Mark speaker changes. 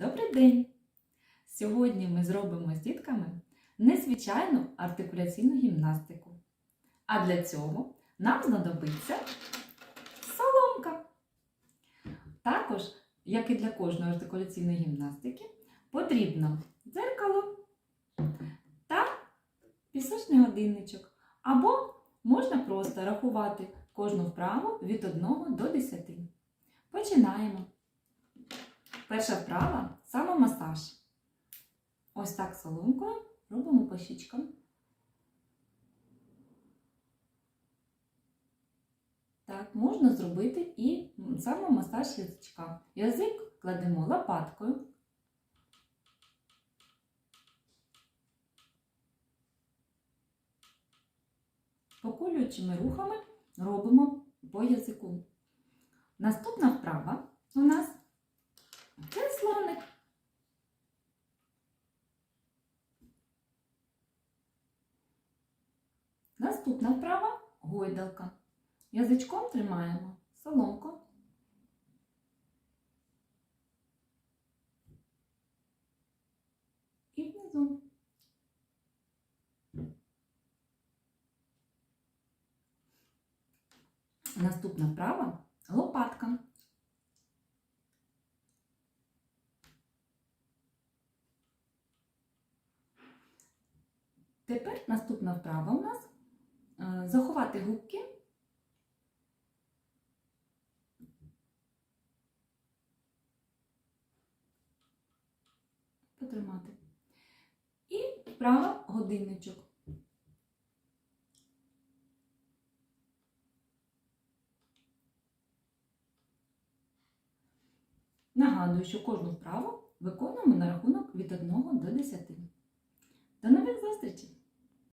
Speaker 1: Добрий день! Сьогодні ми зробимо з дітками незвичайну артикуляційну гімнастику. А для цього нам знадобиться соломка. Також, як і для кожної артикуляційної гімнастики, потрібно дзеркало та пісочний годинничок. Або можна просто рахувати кожну вправу від 1 до 10. Починаємо. Перша вправа самомасаж. Ось так соломкою робимо по щічкам. Так, можна зробити і самомасаж язичка. Язик кладемо лопаткою. Поколюючими рухами робимо по язику. Наступна вправа у нас Наступна вправа гойдалка. Язичком тримаємо соломку. І внизу. Наступна вправа лопатка. Тепер наступна вправа у нас заховати губки. Потримати. І вправа годинничок. Нагадую, що кожну вправу виконуємо на рахунок від 1